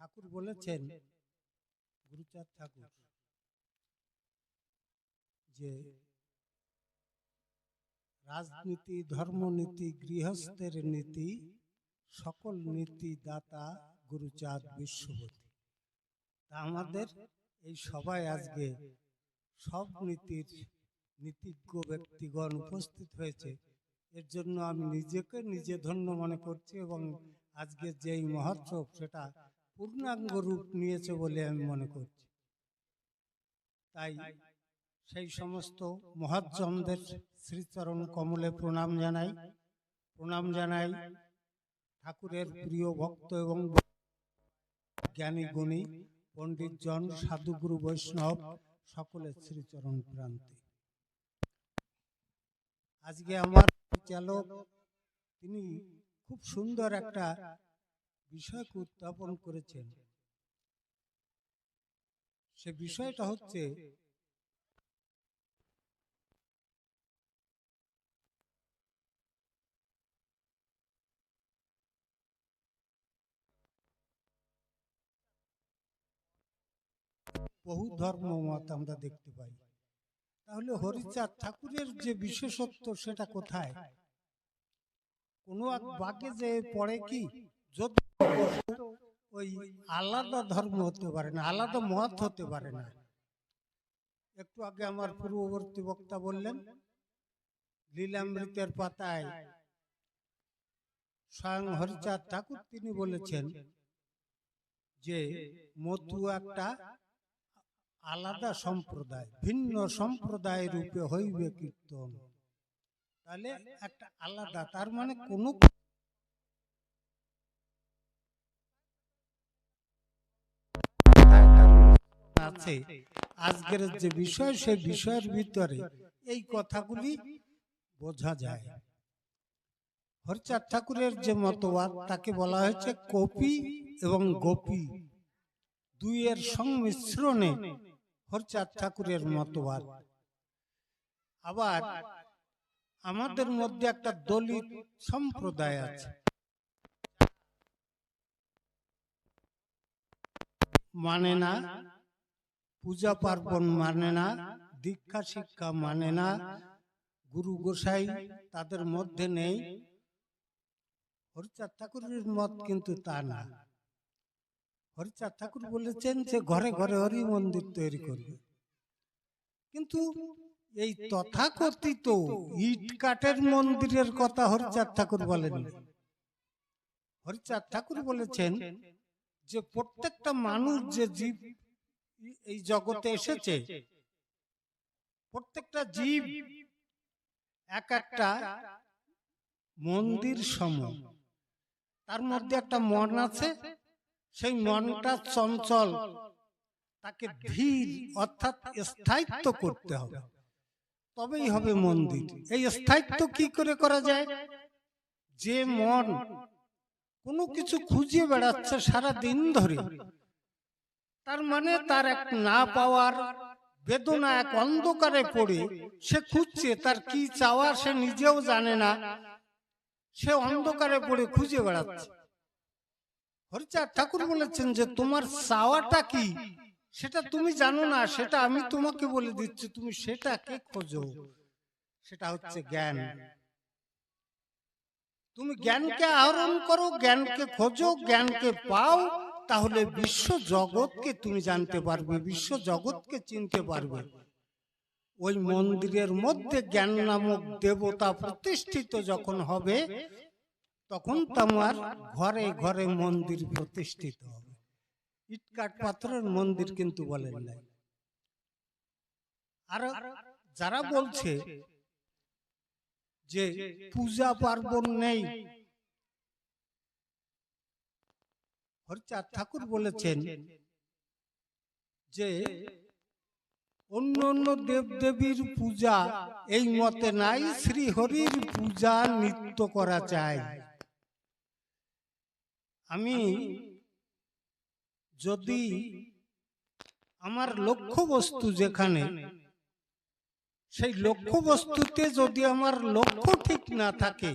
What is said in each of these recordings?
ঠাকুর বলেছেন, গুরুচাঁদ ঠাকুর, যে রাজনীতি, ধর্মনীতি, গৃহস্থের নীতি, সকল নীতি দাতা গুরুচাঁদ বিশ্বপতি তা আমাদের এই সবাই আজকে সব নীতির নীতিজ্ঞ ব্যক্তিগণ উপস্থিত হয়েছে। এর জন্য আমি নিজেকে নিজে ধন্য মনে করছি এবং আজকে যেই মহোৎসব সেটা পূর্ণাঙ্গ রূপ নিয়েছে বলে আমি মনে করছি। তাই সেই সমস্ত মহাজনদের শ্রীচরণ কমলে প্রণাম জানাই। প্রণাম জানাই ঠাকুরের প্রিয় ভক্ত এবং জ্ঞানী গুণী পণ্ডিতজন, সাধুগুরু বৈষ্ণব সকলের শ্রীচরণ প্রান্তে। আজকে আমার চালক তিনি খুব সুন্দর একটা বিষয়কে উত্থাপন করেছেন। সে বিষয়টা হচ্ছে বহু ধর্ম মত আমরা দেখতে পাই। তাহলে হরিচাঁদ ঠাকুরের যে বিশেষত্ব সেটা কোথায়? কোনো এক বাকে যে পড়ে কি? ওই আলাদা ধর্ম হতে পারে না, আলাদা মত হতে পারে না। একটু আগে আমার পূর্ববর্তী বক্তা বললেন, লীলামৃতের পাতায় স্বয়ং হরিচাঁদ ঠাকুর তিনি বলেছেন যে, মধু একটা আলাদা সম্প্রদায়, ভিন্ন সম্প্রদায় রূপে হইবে কীর্তন। তাহলে একটা আলাদা, তার মানে কোন আছে। আজকের যে বিষয়, সেই বিষয়ের ভিতরে এই কথাগুলি বোঝা যায়। হরচাঁদ ঠাকুরের যে মতবাদ, তাকে বলা হয়েছে কপি এবং গোপী। দুইয়ের সংমিশ্রণে হরচাঁদ ঠাকুরের মতবাদ। আবার আমাদের মধ্যে একটা দলিত সম্প্রদায় আছে। মানে না? পূজা পার্বণ মানে না, দীক্ষা, শিক্ষা মানে না। গুরু গোসাই তাদের মধ্যে নেই। হরিচাঁদ ঠাকুরের মত কিন্তু তা না। হরিচাঁদ ঠাকুর বলেছেন যে ঘরে ঘরে হরি মন্দির তৈরি করবে। কিন্তু এই তথাকথিত ইট কাঠের মন্দিরের কথা হরিচাঁদ ঠাকুর বলেন। হরিচাঁদ ঠাকুর বলেছেন যে প্রত্যেকটা মানুষ যে জীব এই জগতে এসেছে। প্রত্যেকটা জীব এক একটা মন্দির সম। তার মধ্যে একটা মন আছে সেই মনটা চঞ্চল। তাকে ধীর অর্থাৎ স্থায়িত্ব করতে হবে। তবেই হবে মন্দির। এই স্থায়িত্ব কি করে করা যায়? যে মন কোনো কিছু খুঁজে বেড়াচ্ছে সারা দিন ধরে। তার মানে তার এক না পাওয়ার বেদনা এক অন্ধকারে পড়ে। সে খুঁজছে তার কি চাওয়া সে নিজেও জানে না। সে অন্ধকারে পড়ে খুঁজে বেড়াচ্ছে। হরিচাঁদ ঠাকুর বলেছেন যে, তোমার চাওয়াটা কি? সেটা তুমি জানো না, সেটা আমি তোমাকে বলে দিচ্ছি, তুমি সেটাকে খোঁজো। সেটা হচ্ছে জ্ঞান। তুমি জ্ঞানকে আহরণ করো, জ্ঞানকে খোঁজো, জ্ঞানকে পাও তাহলে বিশ্ব জগৎকে তুমি জানতে পারবে বিশ্ব জগৎকে চিনতে পারবে। ওই মন্দিরের মধ্যে জ্ঞান নামক দেবতা প্রতিষ্ঠিত যখন হবে, তখন তোমার ঘরে ঘরে মন্দির প্রতিষ্ঠিত হবে। ইটকাট পাথরের মন্দির কিন্তু বলেন নাই। আর যারা বলছে যে পূজা পার্বণ নেই হরিচাঁদ ঠাকুর বলেছেন যে অন্য অন্য দেবদেবীর পূজা এই মতে নাই শ্রী হরির পূজা নিত্য করা চাই আমি যদি আমার লক্ষ্য বস্তু যেখানে, সেই লক্ষ্য বস্তুতে যদি আমার লক্ষ্য ঠিক না থাকে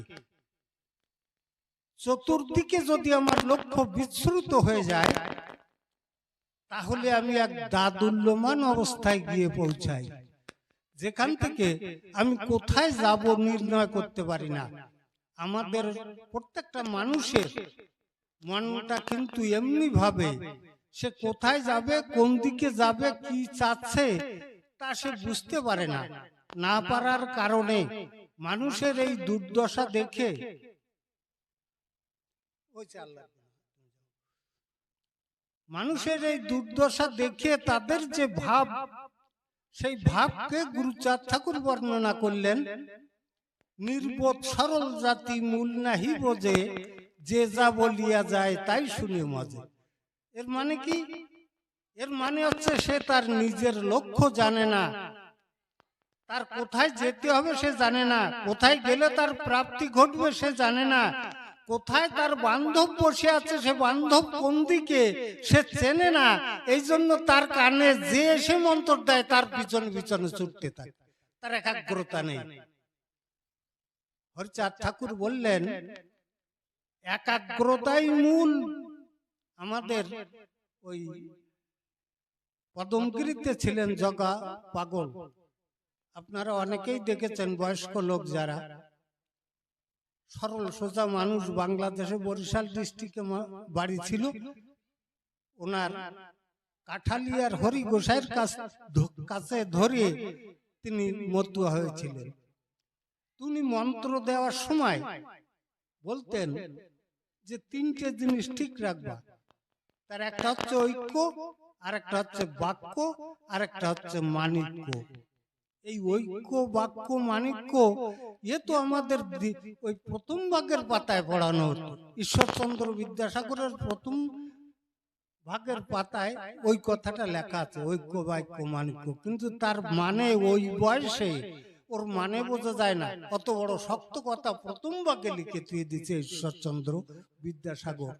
চতুর্দিকে যদি আমার লক্ষ্য বিচ্ছুত হয়ে যায়, তাহলে আমি এক দাদুল্যমান অবস্থায় গিয়ে পৌঁছাই। যেখান থেকে আমি কোথায় যাব নির্ণয় করতে পারি না। আমাদের প্রত্যেকটা মানুষের মনটা কিন্তু এমনি ভাবে সে কোথায় যাবে, কোন দিকে যাবে, কি চাচ্ছে তা সে বুঝতে পারে না। না পারার কারণে মানুষের এই দুর্দশা দেখে মানুষের এই দুর্দশা দেখে তাদের যে ভাব সেই ভাবকে গুরুচাঁদ ঠাকুর বর্ণনা করলেন নির্বোধ সরল জাতি মূল নাহি বোঝে যে যা বলিয়া যায় তাই শুনে মজে এর মানে কি? এর মানে হচ্ছে সে তার নিজের লক্ষ্য জানে না। তার কোথায় যেতে হবে সে জানে না। কোথায় গেলে তার প্রাপ্তি ঘটবে সে জানে না। কোথায় তার বান্ধব বসে আছে? সে বান্ধব কোন দিকে? সে চেনে না। এই জন্য তার কানে যে এসে মন্ত্র দেয়, তার পিছনে পিছনে ছুটতে থাকে। তার একাগ্রতা নেই। হরিচাঁদ ঠাকুর বললেন, একাগ্রতাই মূল আমাদের ওই পদমগিরিতে ছিলেন জগা পাগল। আপনারা অনেকেই দেখেছেন, বয়স্ক লোক যারা। সরল সোজা মানুষ বাংলাদেশে বরিশাল ডিস্ট্রিক্টে বাড়ি ছিল। ওনার কাঠালিয়ার হরি গোসাইয়ের কাছ- ধরে তিনি মতুয়া হয়েছিলেন। তিনি মন্ত্র দেওয়ার সময় বলতেন যে তিনটে জিনিস ঠিক রাখবা। তার একটা হচ্ছে ঐক্য আর একটা হচ্ছে বাক্য আর একটা হচ্ছে মানিক্য। এই ঐক্য বাক্য মানিক্য এ তো আমাদের ওই প্রথম ভাগের পাতায় পড়ানো হতো। ঈশ্বরচন্দ্র বিদ্যাসাগরের প্রথম ভাগের পাতায় ওই কথাটা লেখা আছে ঐক্য বাক্য মানিক্য কিন্তু তার মানে ওই বয়সে ওর মানে বোঝা যায় না। অত বড় শক্ত কথা প্রথম ভাগে লিখে তুই দিচ্ছে ঈশ্বরচন্দ্র বিদ্যাসাগর।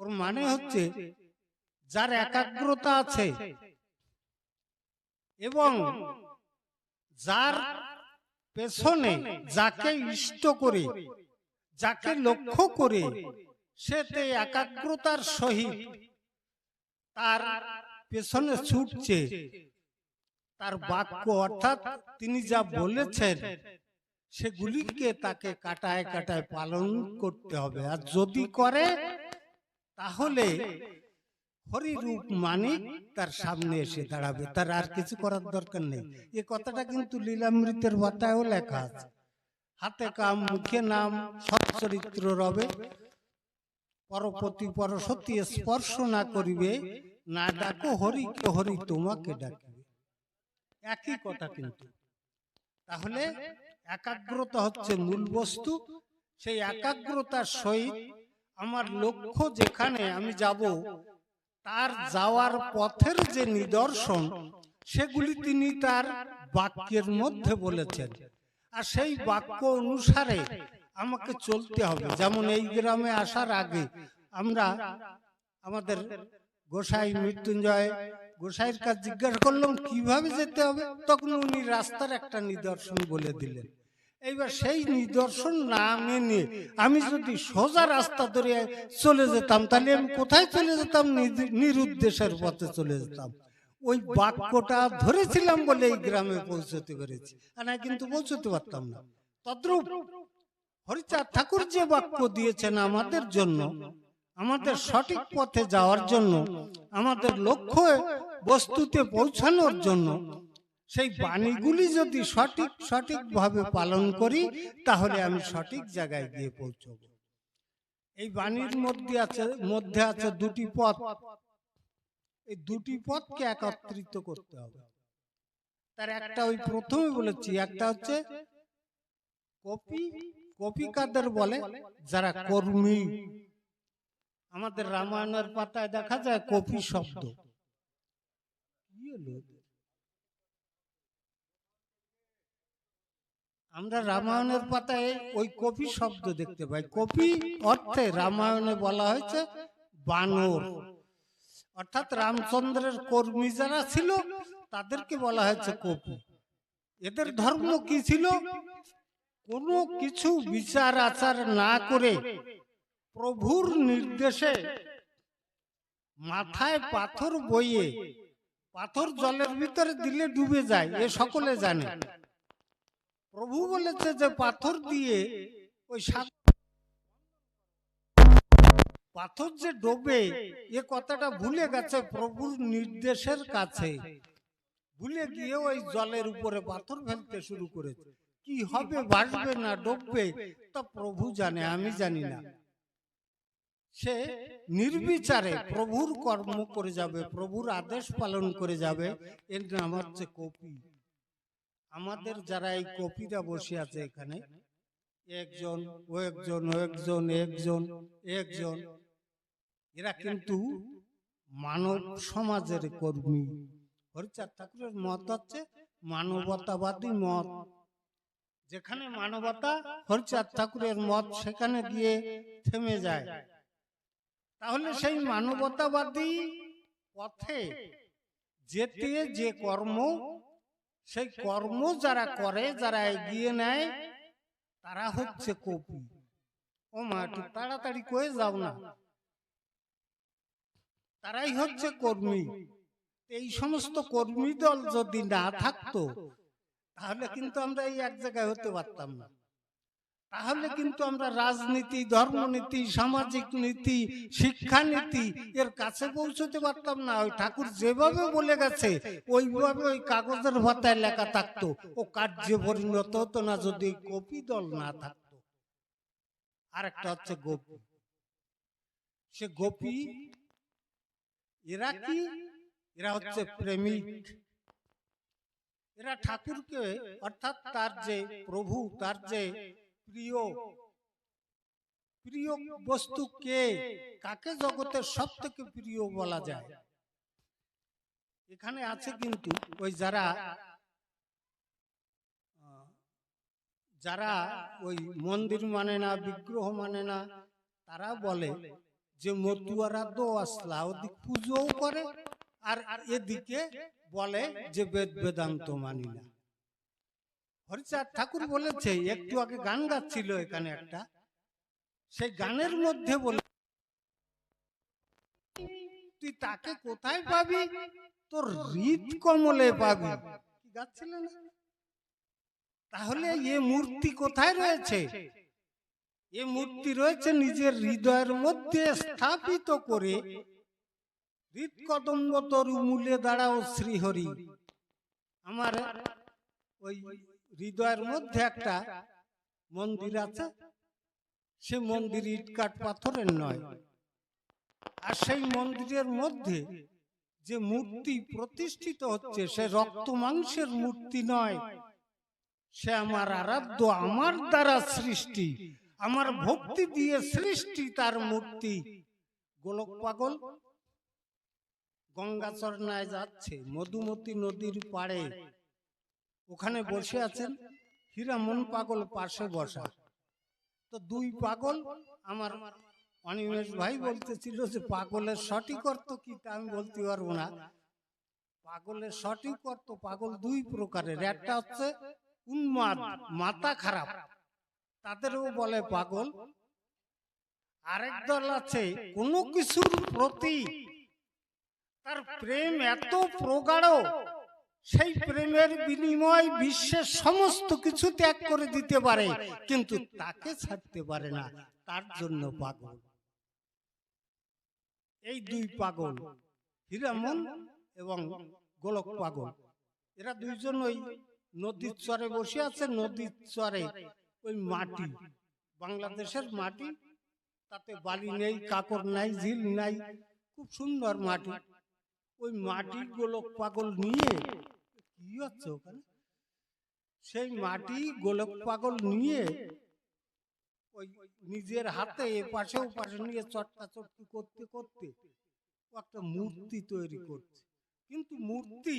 ওর মানে হচ্ছে যার একাগ্রতা আছে এবং যার পেছনে যাকে ইষ্ট করে যাকে লক্ষ্য করে সেতে একাগ্রতার সহিত তার পেছনে ছুটছে। তার বাক্য অর্থাৎ তিনি যা বলেছেন সেগুলিকে তাকে কাটায় কাটায় পালন করতে হবে। আর যদি করে তাহলে হরিরূপ মানিক তার সামনে এসে দাঁড়াবে। তার আর কিছু করার দরকার নেই। এ কথাটা কিন্তু লীলামৃতের বাতায়ও লেখা আছে। হাতে কাম মুখে নাম সচ্চরিত্র রবে। পরপতি পরসতী স্পর্শ না করিবে না ডাকো হরিকে হরি তোমাকে ডাকিবে। একই কথা কিন্তু। তাহলে একাগ্রতা হচ্ছে মূল বস্তু। সেই একাগ্রতার সহিত আমার লক্ষ্য যেখানে আমি যাব তার যাওয়ার পথের যে নিদর্শন, সেগুলি তিনি তার বাক্যের মধ্যে বলেছেন। আর সেই বাক্য অনুসারে আমাকে চলতে হবে। যেমন এই গ্রামে আসার আগে আমরা আমাদের গোসাই মৃত্যুঞ্জয় গোসাইয়ের কাছে জিজ্ঞাসা করলাম, কীভাবে যেতে হবে? তখন উনি রাস্তার একটা নিদর্শন বলে দিলেন। এইবার সেই নিদর্শন না মেনে আমি যদি সোজা রাস্তা ধরে চলে যেতাম তাহলে আমি কোথায় চলে যেতাম? নিরুদ্দেশের পথে চলে যেতাম। ওই বাক্যটা ধরেছিলাম বলে এই গ্রামে পৌঁছতে পেরেছি। আর না কিন্তু পৌঁছতে পারতাম না। তদ্রূপ হরিচাঁদ ঠাকুর যে বাক্য দিয়েছেন আমাদের জন্য আমাদের সঠিক পথে যাওয়ার জন্য আমাদের লক্ষ্য বস্তুতে পৌঁছানোর জন্য সেই বাণীগুলি যদি সঠিক সঠিকভাবে পালন করি তাহলে আমি সঠিক জায়গায় গিয়ে পৌঁছব। এই বাণীর মধ্যে আছে মধ্যে আছে দুটি পথ। এই দুটি পথকে একত্রিত করতে হবে। তার একটা ওই প্রথমে বলেছি একটা হচ্ছে কপি। কপি। কাদের বলে? যারা কর্মী। আমাদের রামায়ণের পাতায় দেখা যায় কপি শব্দ। কি হলো এদের? আমরা রামায়ণের পাতায় ওই কপি শব্দ দেখতে পাই। কপি অর্থে রামায়ণে বলা হয়েছে বানর। অর্থাৎ রামচন্দ্রের কর্মী যারা ছিল, তাদেরকে বলা হয়েছে কপি। এদের ধর্ম কি ছিল? কোনো কিছু বিচার আচার না করে প্রভুর নির্দেশে মাথায় পাথর বইয়ে, পাথর জলের ভিতরে দিলে ডুবে যায়, এ সকলে জানে। প্রভু বলেছে যে পাথর দিয়ে ওই সাত- পাথর যে ডোবে, এ কথাটা ভুলে গেছে প্রভুর নির্দেশের কাছে। ভুলে গিয়ে ওই জলের উপরে পাথর ফেলতে শুরু করেছে। কি হবে, বাসবে না, ডুববে? তা প্রভু জানে, আমি জানি না। সে নির্বিচারে প্রভুর কর্ম করে যাবে, প্রভুর আদেশ পালন করে যাবে। এর নাম হচ্ছে কপি। আমাদের যারা এই কপিরা বসে আছে এখানে একজন ও একজন ও একজন একজন একজন এরা কিন্তু মানব সমাজের কর্মী। হরিচাঁদ ঠাকুরের মত হচ্ছে মানবতাবাদী মত। যেখানে মানবতা হরিচাঁদ ঠাকুরের মত সেখানে গিয়ে থেমে যায়। তাহলে সেই মানবতাবাদী পথে যেতে যে কর্ম সেই কর্ম যারা করে যারা এগিয়ে নেয় তারা হচ্ছে কপি। ও মা একটু তাড়াতাড়ি করে যাও না। তারাই হচ্ছে কর্মী। এই সমস্ত কর্মী দল যদি না থাকতো তাহলে কিন্তু আমরা এই এক জায়গায় হতে পারতাম না। তাহলে কিন্তু আমরা রাজনীতি, ধর্মনীতি, সামাজিক নীতি, শিক্ষানীতি এর কাছে পৌঁছতে পারতাম না। ওই ঠাকুর যেভাবে বলে গেছে, ওইভাবে ওই কাগজের ভাতায় লেখা থাকতো। ও কার্যে পরিণত হতো না যদি কপি দল না থাকতো। আরেকটা হচ্ছে গোপী। সে গোপী, এরা কি? এরা হচ্ছে প্রেমিক। এরা ঠাকুরকে, অর্থাৎ তার যে প্রভু, তার যে প্রিয়। প্রিয় বস্তু কে কাকে জগতের সব থেকে প্রিয় বলা যায়? এখানে আছে কিন্তু ওই যারা যারা ওই মন্দির মানে না, বিগ্রহ মানে না, তারা বলে যে মতুয়ারা দো আসলা, ওদিক পুজোও করে আর এদিকে বলে যে বেদ বেদান্ত মানি না। ঠাকুর বলেছে, একটু আগে গান গাচ্ছিল এখানে একটা। সেই গানের মধ্যে বলে, তুই তাকে কোথায় পাবি? তোর হৃদ কমলে পাবি। গাচ্ছিল না? তাহলে এ মূর্তি কোথায় রয়েছে? এ মূর্তি রয়েছে নিজের হৃদয়ের মধ্যে স্থাপিত করে হৃদ কদম্ব দাঁড়াও শ্রীহরি। আমার ওই হৃদয়ের মধ্যে একটা মন্দির আছে। সে মন্দির ইটকাট পাথরের নয়। আর সেই মন্দিরের মধ্যে যে মূর্তি প্রতিষ্ঠিত হচ্ছে সে রক্ত মাংসের মূর্তি নয়। সে আমার আরাধ্য আমার দ্বারা সৃষ্টি। আমার ভক্তি দিয়ে সৃষ্টি তার মূর্তি। গোলক পাগল। গঙ্গাচরণায় যাচ্ছে মধুমতি নদীর পাড়ে। ওখানে বসে আছেন হীরামন পাগল পাশে বসা। তো দুই পাগল আমার অনিমেষ ভাই বলতেছিল যে পাগলের সঠিক অর্থ কি তা আমি বলতে পারব না। পাগলের সঠিক অর্থ পাগল দুই প্রকারের। একটা হচ্ছে উন্মাদ মাথা খারাপ। তাদেরও বলে পাগল। আরেক দল আছে কোনো কিছুর প্রতি তার প্রেম এত প্রগাঢ়। সেই প্রেমের বিনিময় বিশ্বের সমস্ত কিছু ত্যাগ করে দিতে পারে, কিন্তু তাকে ছাড়তে পারে না। তার জন্য পাগল। এই দুই পাগল, হীরামন এবং গোলক পাগল। এরা দুইজন ওই নদীর চরে বসে আছে, নদীর চরে ওই মাটি, বাংলাদেশের মাটি। তাতে বালি নেই, কাকর নাই, ঝিল নাই, খুব সুন্দর মাটি। ওই মাটির গোলক পাগল নিয়ে? কি হচ্ছে ওখানে? সেই মাটি গোলক পাগল নিয়ে ওই নিজের হাতে এ পাশে ও পাশে নিয়ে চটকা চটকি করতে করতে ও একটা মূর্তি তৈরি করছে। কিন্তু মূর্তি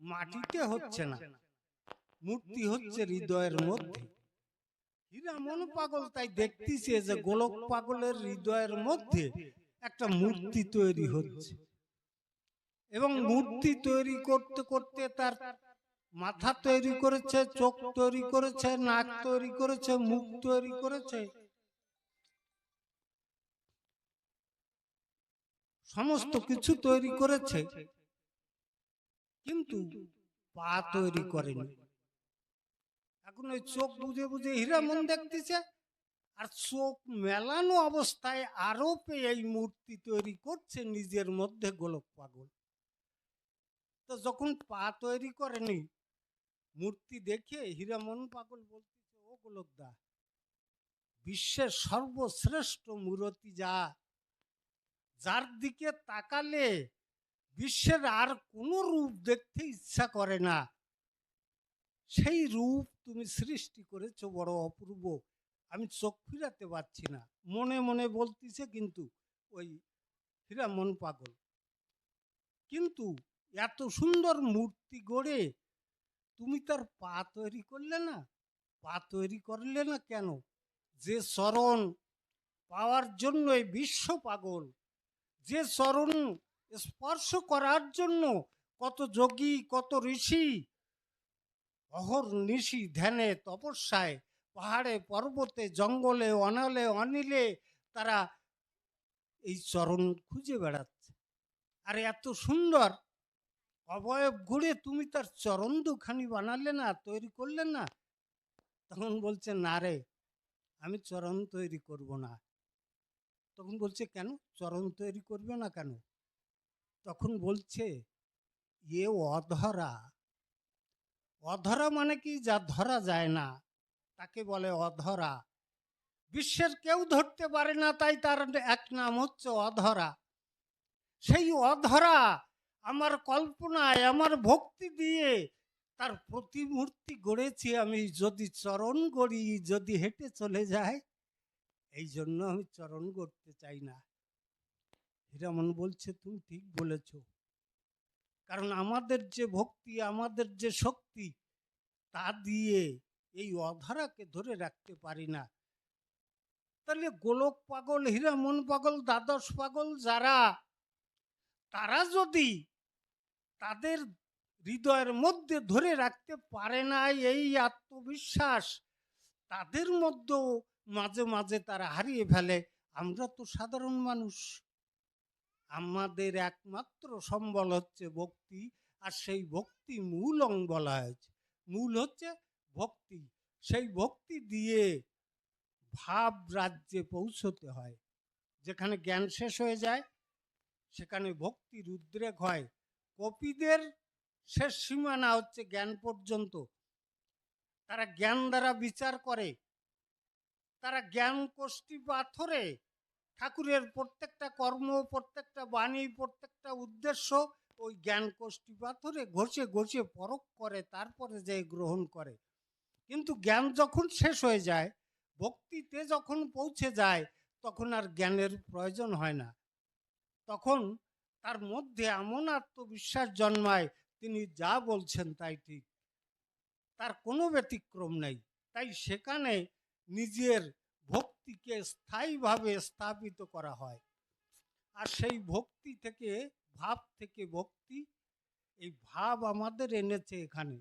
মাটিতে হচ্ছে না। মূর্তি হচ্ছে হৃদয়ের মধ্যে। হীরামন পাগল তাই দেখতেছে যে গোলক পাগলের হৃদয়ের মধ্যে একটা মূর্তি তৈরি হচ্ছে। এবং মূর্তি তৈরি করতে করতে তার মাথা তৈরি করেছে চোখ তৈরি করেছে নাক তৈরি করেছে মুখ তৈরি করেছে। সমস্ত কিছু তৈরি করেছে কিন্তু পা তৈরি করেনি। এখন ওই চোখ বুঝে বুঝে হীরামন দেখতেছে আর চোখ মেলানো অবস্থায় আরোপে এই মূর্তি তৈরি করছে নিজের মধ্যে গোলক পাগল। তো যখন পা তৈরি করেনি, মূর্তি দেখে হীরামন পাগল বলতেছে, ও গোলকদা, বিশ্বের সর্বশ্রেষ্ঠ মূর্তি যা। যার দিকে তাকালে বিশ্বের আর কোনো রূপ দেখতে ইচ্ছা করে না। সেই রূপ তুমি সৃষ্টি করেছ, বড় অপূর্ব। আমি চোখ ফিরাতে পারছি না। মনে মনে বলতিছে কিন্তু ওই হীরামন পাগল। কিন্তু এত সুন্দর মূর্তি গড়ে তুমি তার পা তৈরি করলে না। পা তৈরি করলে না কেন? যে চরণ পাওয়ার জন্য এই বিশ্ব পাগল। যে চরণ স্পর্শ করার জন্য কত যোগী, কত ঋষি, অহর নিশি ধ্যানে, তপস্যায়, পাহাড়ে, পর্বতে, জঙ্গলে, অনালে, অনিলে তারা এই চরণ খুঁজে বেড়াচ্ছে। আর এত সুন্দর! অবয়ব ঘুরে তুমি তার চরণ দুখানি বানালে না, তৈরি করলে না? তখন বলছে, না রে, আমি চরণ তৈরি করব না। তখন বলছে, কেন? চরণ তৈরি করবে না কেন? তখন বলছে, এ অধরা। অধরা মানে কি? যা ধরা যায় না, তাকে বলে অধরা। বিশ্বের কেউ ধরতে পারে না, তাই তার এক নাম হচ্ছে অধরা। সেই অধরা আমার কল্পনায়, আমার ভক্তি দিয়ে তার প্রতিমূর্তি গড়েছি আমি। যদি চরণ গড়ি, যদি হেঁটে চলে যায় এই জন্য আমি চরণ গড়তে চাই না। হীরামন বলছে, তুমি ঠিক বলেছ। কারণ আমাদের যে ভক্তি, আমাদের যে শক্তি, তা দিয়ে এই অধারাকে ধরে রাখতে পারি না। তাহলে গোলক পাগল, হীরামন পাগল, দ্বাদশ পাগল যারা, তারা যদি তাদের হৃদয়ের মধ্যে ধরে রাখতে পারে না এই আত্মবিশ্বাস। তাদের মধ্যেও মাঝে মাঝে তারা হারিয়ে ফেলে। আমরা তো সাধারণ মানুষ। আমাদের একমাত্র সম্বল হচ্ছে ভক্তি, আর সেই ভক্তি মূল অং বলা হয়েছে। মূল হচ্ছে ভক্তি। সেই ভক্তি দিয়ে ভাব রাজ্যে পৌঁছতে হয়। যেখানে জ্ঞান শেষ হয়ে যায়, সেখানে ভক্তির উদ্রেক হয়। কপিদের শেষ সীমানা হচ্ছে জ্ঞান পর্যন্ত। তারা জ্ঞান দ্বারা বিচার করে। তারা জ্ঞান কোষ্ঠী পাথরে ঠাকুরের প্রত্যেকটা কর্ম, প্রত্যেকটা বাণী, প্রত্যেকটা উদ্দেশ্য ওই জ্ঞান কোষ্ঠী পাথরে ঘষে ঘষে পরখ করে, তারপরে যে গ্রহণ করে। কিন্তু জ্ঞান যখন শেষ হয়ে যায়, ভক্তিতে যখন পৌঁছে যায়, তখন আর জ্ঞানের প্রয়োজন হয় না। তখন তার মধ্যে এমন আত্মবিশ্বাস জন্মায়, তিনি যা বলছেন তাই ঠিক। তার কোনো ব্যতিক্রম নেই। তাই সেখানে নিজের ভক্তিকে স্থায়ীভাবে স্থাপিত করা হয়। আর সেই ভক্তি থেকে, ভাব থেকে ভক্তি, এই ভাব আমাদের এনেছে এখানে।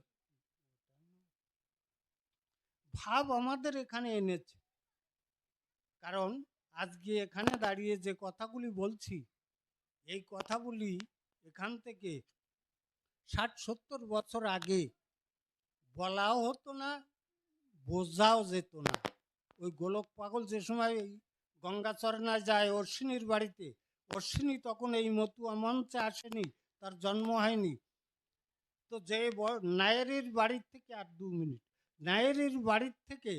ভাব আমাদের এখানে এনেছে। কারণ আজকে এখানে দাঁড়িয়ে যে কথাগুলি বলছি এই কথাগুলি এখান থেকে ষাট সত্তর বছর আগে বলাও হতো না, বোঝাও যেত না। ওই গোলক পাগল যে সময় গঙ্গাচরণায় যায়, অশ্বিনীর বাড়িতে, অশ্বিনী তখন এই মতুয়া মঞ্চে আসেনি, তার জন্ম হয়নি। তো যে নায়েরির বাড়ির থেকে আর দু মিনিট, নায়েরির বাড়ির থেকে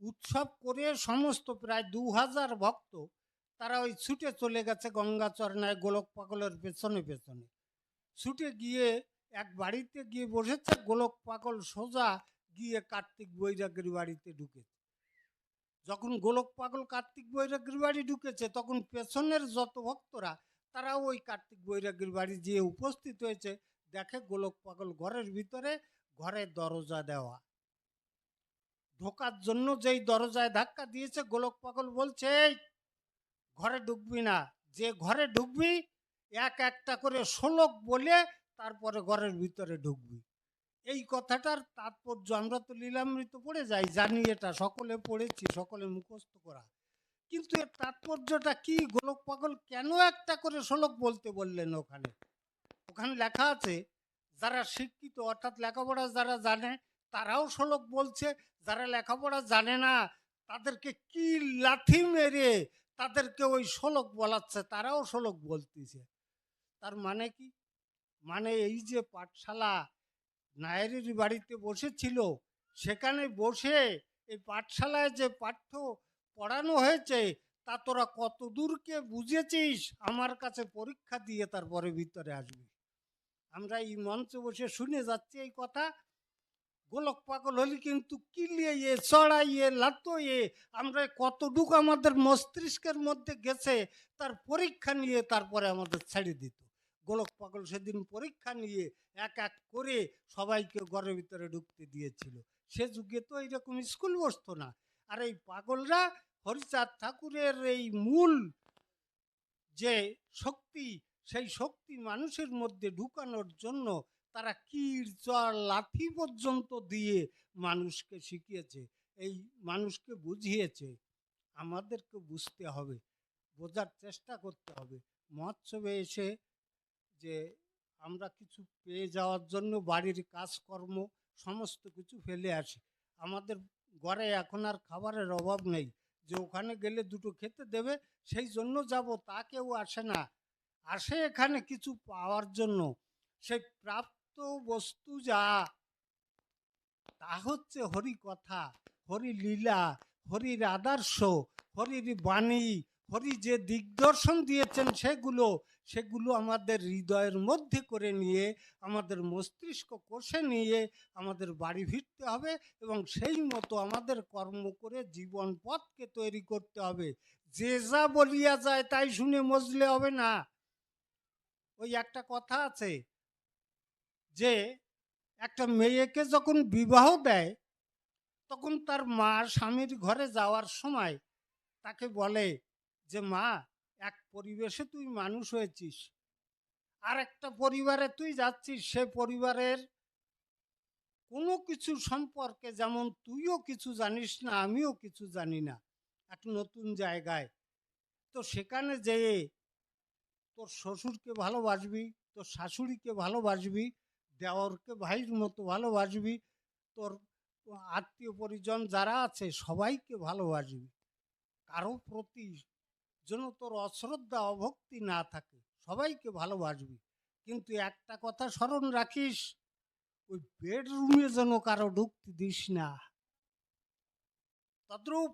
উৎসব করে সমস্ত প্রায় দু হাজার ভক্ত তারা ওই ছুটে চলে গেছে গঙ্গাচরণায় গোলক পাগলের পেছনে পেছনে। ছুটে গিয়ে এক বাড়িতে গিয়ে বসেছে গোলক পাগল সোজা গিয়ে কার্তিক বৈরাগীর বাড়িতে ঢুকেছে। যখন গোলক পাগল কার্তিক বৈরাগীর বাড়ি ঢুকেছে তখন পেছনের যত ভক্তরা তারাও ওই কার্তিক বৈরাগীর বাড়ি গিয়ে উপস্থিত হয়েছে। দেখে গোলক পাগল ঘরের ভিতরে ঘরে দরজা দেওয়া। ঢোকার জন্য যেই দরজায় ধাক্কা দিয়েছে গোলক পাগল বলছে "এই, ঘরে ঢুকবি না। যে ঘরে ঢুকবি, এক একটা করে শ্লোক বলে তারপরে ঘরের ভিতরে ঢুকবি। এই কথাটার তাৎপর্য আমরা তো লীলামৃত পড়ে যাই, জানি এটা, সকলে পড়েছি, সকলে মুখস্থ করা। কিন্তু এর তাৎপর্যটা কি? গোলক পাগল কেন একটা করে শ্লোক বলতে বললেন ওখানে? ওখানে লেখা আছে, যারা শিক্ষিত, অর্থাৎ লেখাপড়া যারা জানে, তারাও শ্লোক বলছে, যারা লেখাপড়া জানে না, তাদেরকে কি লাথি মেরে তাদেরকে ওই শ্লোক বলাচ্ছে, তারাও শ্লোক বলতেছে। তার মানে কি? মানে এই যে পাঠশালা নায়ের বাড়িতে বসেছিল, সেখানে বসে এই পাঠশালায় যে পাঠ্য পড়ানো হয়েছে, তা তোরা কত দূরকে বুঝেছিস? আমার কাছে পরীক্ষা দিয়ে তারপরে ভিতরে আসবি। আমরা এই মঞ্চে বসে শুনে যাচ্ছি এই কথা। গোলক পাগল হলে কিন্তু কিলিয়ে ইয়ে চড়াইয়ে লাতইয়ে আমরা কতটুকু আমাদের মস্তিষ্কের মধ্যে গেছে, তার পরীক্ষা নিয়ে তারপরে আমাদের ছেড়ে দিত। গোলক পাগল সেদিন পরীক্ষা নিয়ে এক এক করে সবাইকে ঘরের ভিতরে ঢুকতে দিয়েছিল। সে যুগে তো এইরকম স্কুল বসতো না। আর এই পাগলরা হরিচাঁদ ঠাকুরের এই মূল যে শক্তি, সেই শক্তি মানুষের মধ্যে ঢুকানোর জন্য তারা কীর, চর, লাঠি পর্যন্ত দিয়ে মানুষকে শিখিয়েছে। এই মানুষকে বুঝিয়েছে। আমাদেরকে বুঝতে হবে, বোঝার চেষ্টা করতে হবে। মহোৎসবে এসে যে আমরা কিছু পেয়ে যাওয়ার জন্য বাড়ির কাজকর্ম, সমস্ত কিছু ফেলে আসি। আমাদের ঘরে এখন আর খাবারের অভাব নেই। যে ওখানে গেলে দুটো খেতে দেবে, সেই জন্য যাব, তা কেউ আসে না। আসে এখানে কিছু পাওয়ার জন্য। সেই প্রাপ্ত বস্তু যা। তা হচ্ছে হরি কথা, হরি লীলা, হরির আদর্শ, হরির বাণী, হরি যে দিগদর্শন দিয়েছেন সেগুলো সেগুলো আমাদের হৃদয়ের মধ্যে করে নিয়ে, আমাদের মস্তিষ্ক কষে নিয়ে আমাদের বাড়ি ফিরতে হবে এবং সেই মতো আমাদের কর্ম করে জীবন পথকে তৈরি করতে হবে। যে যা বলিয়া যায় তাই শুনে মজলে হবে না। ওই একটা কথা আছে যে একটা মেয়েকে যখন বিবাহ দেয়, তখন তার মা স্বামীর ঘরে যাওয়ার সময় তাকে বলে যে, মা, এক পরিবেশে তুই মানুষ হয়েছিস আর একটা পরিবারে তুই যাচ্ছিস। সে পরিবারের কোনো কিছু সম্পর্কে যেমন তুইও কিছু জানিস না, আমিও কিছু জানি না এক নতুন জায়গায়। তো সেখানে যেয়ে তোর শ্বশুরকে ভালোবাসবি, তোর শাশুড়িকে ভালোবাসবি দেওরকে ভাইয়ের মতো ভালোবাসবি। তোর আত্মীয় পরিজন যারা আছে সবাইকে ভালোবাসবি। কারও প্রতি যেন তোর অশ্রদ্ধা, অভক্তি না থাকে, সবাইকে ভালোবাসবি। কিন্তু একটা কথা স্মরণ রাখিস, ওই বেডরুমে যেন কারও ঢুকতে দিস না। তদ্রূপ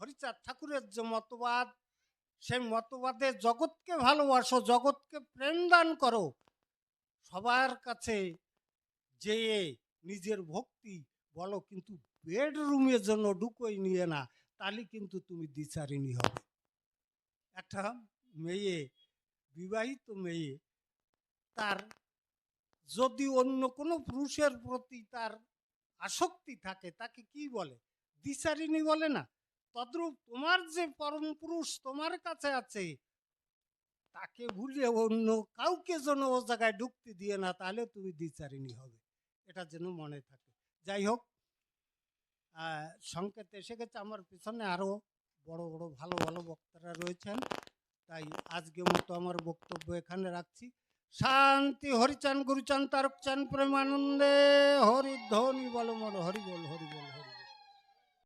হরিচাঁদ ঠাকুরের যে মতবাদ, সেই মতবাদে জগৎকে ভালোবাসো, জগৎকে প্রেম দান করো। সবার কাছে যেয়ে নিজের ভক্তি বলো, কিন্তু বেডরুমের জন্য ঢুকোই নিয়ে না, তাহলে কিন্তু তুমি দ্বিচারিণী হবে। একটা মেয়ে, বিবাহিত মেয়ে, তার যদি অন্য কোনো পুরুষের প্রতি তার আসক্তি থাকে, তাকে কি বলে? দ্বিচারিণী বলে না? তদ্রূপ তোমার যে পরম পুরুষ তোমার কাছে আছে তাকে ভুলে অন্য কাউকে যেন ও জায়গায় ঢুকতে দিয়ে না, তাহলে তুমি দ্বিচারিণী হবে। এটা যেন মনে থাকে। যাই হোক সংকেত এসে গেছে। আমার পিছনে আরও বড় বড়, ভালো ভালো বক্তারা রয়েছেন। তাই আজকে মতো আমার বক্তব্য এখানে রাখছি। শান্তি হরিচান গুরুচান তারকচান প্রেমানন্দে। হরি ধ্বনি বল মন হরি বল হরি বল, হরি।